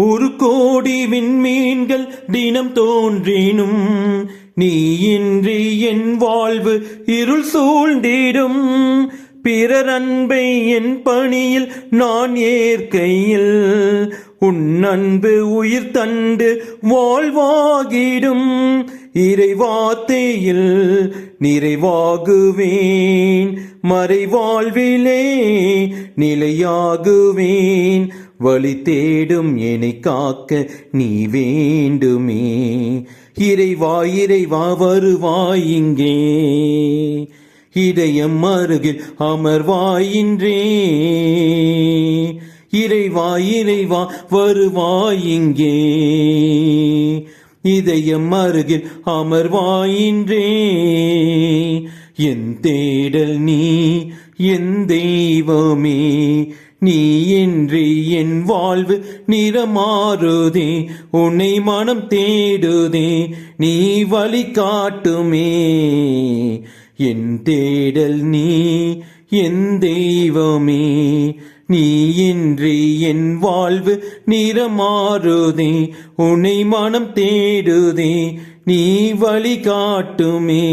ஒரு கோடி விண்மீன்கள் தினம் தோன்றினும் நீ இன்றி என் வாழ்வு இருள் சூழ்ந்திடும். பிறர் அன்பை என் பணியில் நான் ஏற்கையில் உன் அன்பு உயிர் தண்டு வாழ்வாகிடும். இறைவாத்தையில் நிறைவாகுவேன். மறைவாழ்விலே நிலையாகுவேன். வழி தேடும் என்னை காக்க நீ வேண்டுமே. இறைவா இறைவா வருவாயிங்கே இதயம் அருகில் அமர்வாயின்றே இறைவா இறைவா வருவாயிங்கே இதயம் அருகில் அமர்வாயின்றே என் தேடல் நீ என் தெய்வமே. நீ என்று என் வாழ்வு நிறமாறுதே உன்னை மனம் தேடுதே நீ வழி காட்டுமே. என் தேடல் நீ என் தெய்வமே. நீயின்றி என் வாழ்வு நிறமாறுதே உன்னை மனம் தேடுதே நீ வழி காட்டுமே